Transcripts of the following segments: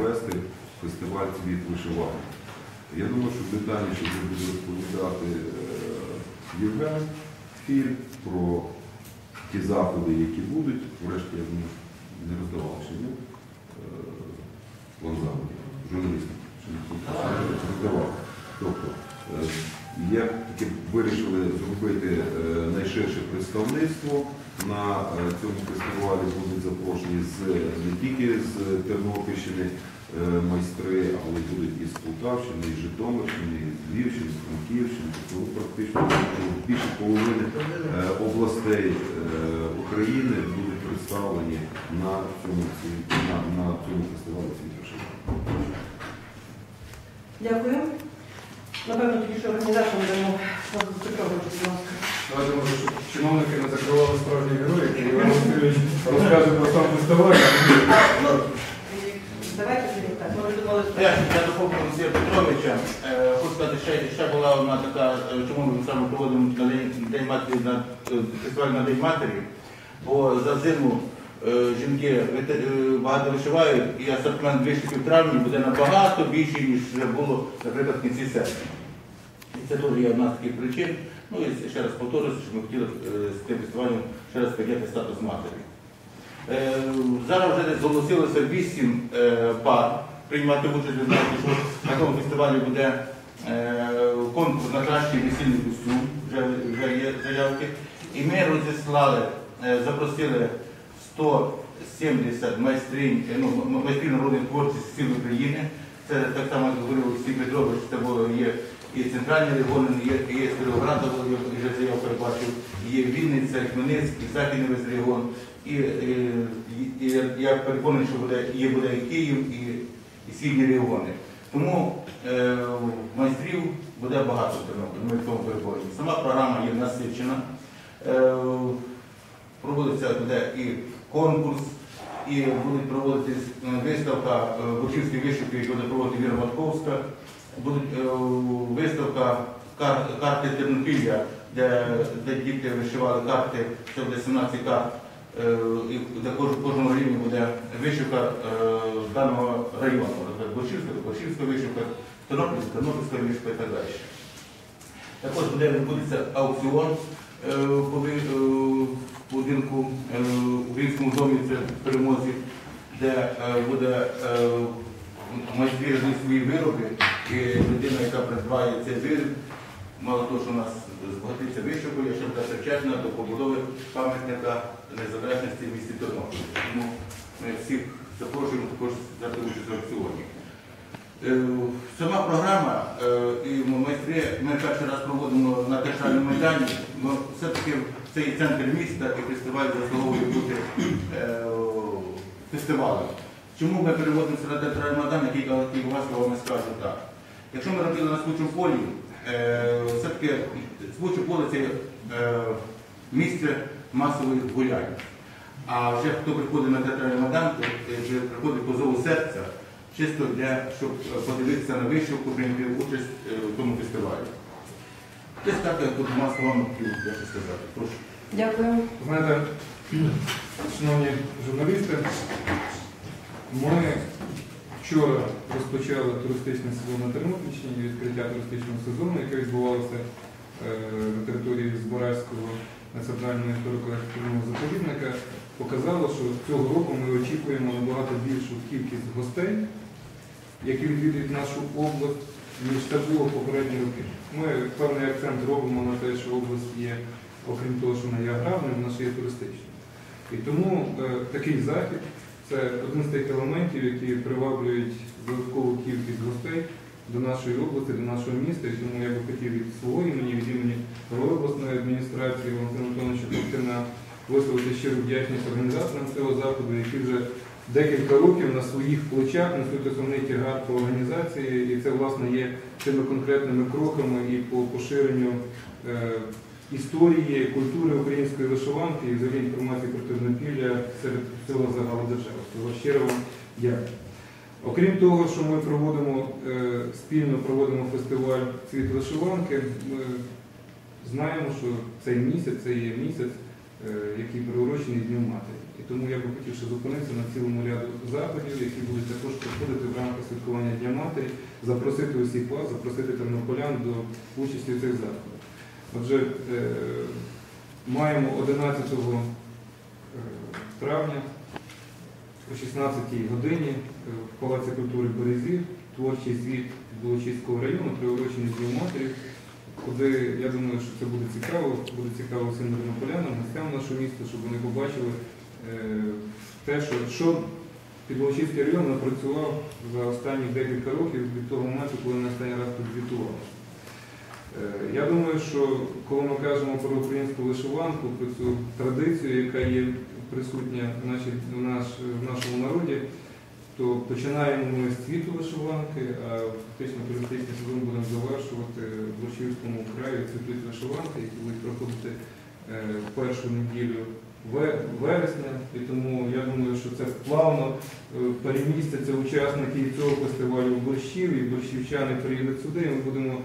вести фестиваль «Цвіт вишиванки». Я думаю, що детальніше буде розповідати е, Євген Філь про ті заходи, які будуть. Врешті, я не роздавав ще ні? Е, заходів, журналістам. Ще не роздавав. Тобто, е, таки вирішили зробити найширше представництво на е, цьому фестивалі будуть запрошені з не тільки з Тернопільщини е, майстри, але будуть і з Полтавщини, і з Житомирщини, і з Львівщини, з Франківщини, тобто ну, практично більше половини е, областей України будуть представлені на цьому на, на цьому фестивалі «Світ Дякую. Напевно, тоді що організаторам дамо будь ласка. Може, щоб чиновники не закривали справжні герої, і Іван Васильович розкаже про сам фестиваль. Ну, Давайте так. Ми вже думали, Я, я доповню Олексія Петровича. Е, Хочу сказати, ще, ще була одна така, е, чому ми саме проводимо на день, день матері на е, фестиваль на День матері, бо за зиму е, жінки вите- е, багато вишивають, і асортимент вишивки в травні буде набагато більший, ніж вже було, наприклад, в кінці серпня. І це теж є одна з таких причин. Ну і ще раз повторюся, що ми хотіли е, з тим фестивалем ще раз підняти статус матері. Е, Зараз вже зголосилося вісім е, пар приймати участь. Ви що на тому фестивалі буде конкурс на кращий весільний костюм, вже, вже є заявки. І ми розіслали, запросили 170 майстринь, е, ну, майстрів народних творчості з сіл України. Це так само, як говорив Олексій Петрович, це було є і центральні регіони, є, є Стрілограда, я вже заяву перебачив, є Вінниця, Хмельницький, Західний регіон. І, е, і, і я переконаний, що буде, є буде і Київ, і, і східні регіони. Тому е, майстрів буде багато в Тернополі, ми в тому переконані. Сама програма є насичена. Е, проводиться буде і конкурс, і буде проводитись е, виставка е, Бучівської вишивки, яку буде проводити Віра Матковська. Буде е, виставка кар- карти Тернопілля, де, де діти вишивали карти, це буде 17 карт. Е, І де кож- кожному рівні буде вишивка е, даного району. Наприклад, Борщівська, Борщівська вишивка, Тернопільська, Тернопільська вишивка і так далі. Також буде відбудеться аукціон е, по е, будинку е, в Українському домі це в перемозі, де е, буде е, майстри свої вироби, і людина, яка придбає цей виріб, мало того, що у нас збагатиться вишивкою, ще буде причетна до побудови пам'ятника незалежності в місті Тернопіль. Тому ми всіх запрошуємо також взяти участь в аукціоні. Е, Сама програма е, і майстри ми перший раз проводимо на театральному майдані. Ну, все-таки цей центр міста і фестиваль заслуговує бути е, фестивалем. Чому ми переводимося на театральний майдан, який вам і скажу так. Якщо ми робили на Случому полі, е, все-таки Случе поле це е, місце масових гулянь. А вже хто приходить на театральний майдан, то е, вже приходить по зову серця, чисто для, щоб подивитися на вишивку, прийняти участь в тому фестивалі. Десь так я тут масло вам хотів сказати. Прошу. Дякую. Знаєте, шановні журналісти, ми вчора розпочали туристичний сезон на Тернопільщині, відкриття туристичного сезону, яке відбувалося е, на території Збаразького національного історико-архітектурного заповідника, показало, що цього року ми очікуємо набагато більшу кількість гостей, які відвідують нашу область, ніж це було попередні роки. Ми певний акцент робимо на те, що область є, окрім того, що вона є аграрною, вона ще є туристичною. І тому е, такий захід це один з тих елементів, які приваблюють додаткову кількість гостей до нашої області, до нашого міста. І тому я би хотів від свого імені, від імені голови обласної адміністрації Валентина Антоновича Ковтина висловити щиру вдячність організаторам цього заходу, які вже декілька років на своїх плечах несуть основний тягар по організації, і це власне є тими конкретними кроками і по поширенню е, історії, культури української вишиванки і взагалі інформації про Тернопілля серед всього загалу вам дякую. Окрім того, що ми проводимо е, спільно проводимо фестиваль Цвіт вишиванки, ми знаємо, що цей місяць це є місяць, е, який приурочений Дню Матері. І тому я би хотів ще зупинитися на цілому ряду заходів, які будуть також проходити в рамках святкування Дня Матері, запросити усіх вас, запросити тернополян до участі в цих заходах. Отже, е, маємо 11 е, травня о 16-й годині е, в Палаці культури Березі творчий звіт Білочиського району, приурочений Дню Матері, куди я думаю, що це буде цікаво, буде цікаво всім тернополянам, гостям нашого міста, щоб вони побачили е, те, що, що Підволочиський район напрацював за останні декілька років від того моменту, коли ми останній раз тут звітували. Е, Я думаю, що коли ми кажемо про українську вишиванку, про цю традицію, яка є присутня в, в, наш, в нашому народі, то починаємо ми з цвіту вишиванки, а фактично туристичний сезон будемо завершувати в Борщівському краї цвітуть вишиванки, які будуть проходити е, першу неділю вересня. І тому я думаю, що це плавно е, перемістяться учасники цього фестивалю в борщів, і борщівчани приїдуть сюди. і Ми будемо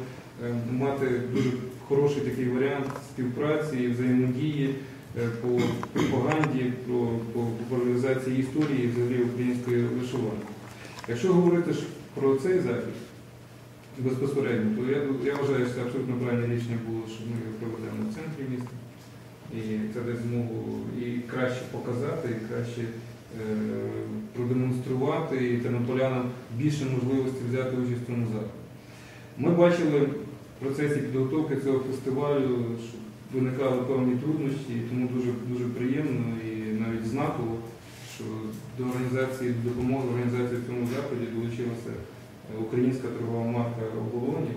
е, мати дуже хороший такий варіант співпраці і взаємодії по пропаганді, про, по популяризації історії взагалі української вишиванки. Якщо говорити про цей захід безпосередньо, то я, я вважаю, що це абсолютно правильне рішення було, що ми його проведемо в центрі міста. І це дасть змогу і краще показати, і краще е, продемонструвати, і тернополянам більше можливості взяти участь в цьому заході. Ми бачили в процесі підготовки цього фестивалю, що виникали певні трудності, тому дуже, дуже приємно і навіть знаково, що до організації до допомоги організації в цьому заході долучилася е, українська торгова марка оболоні.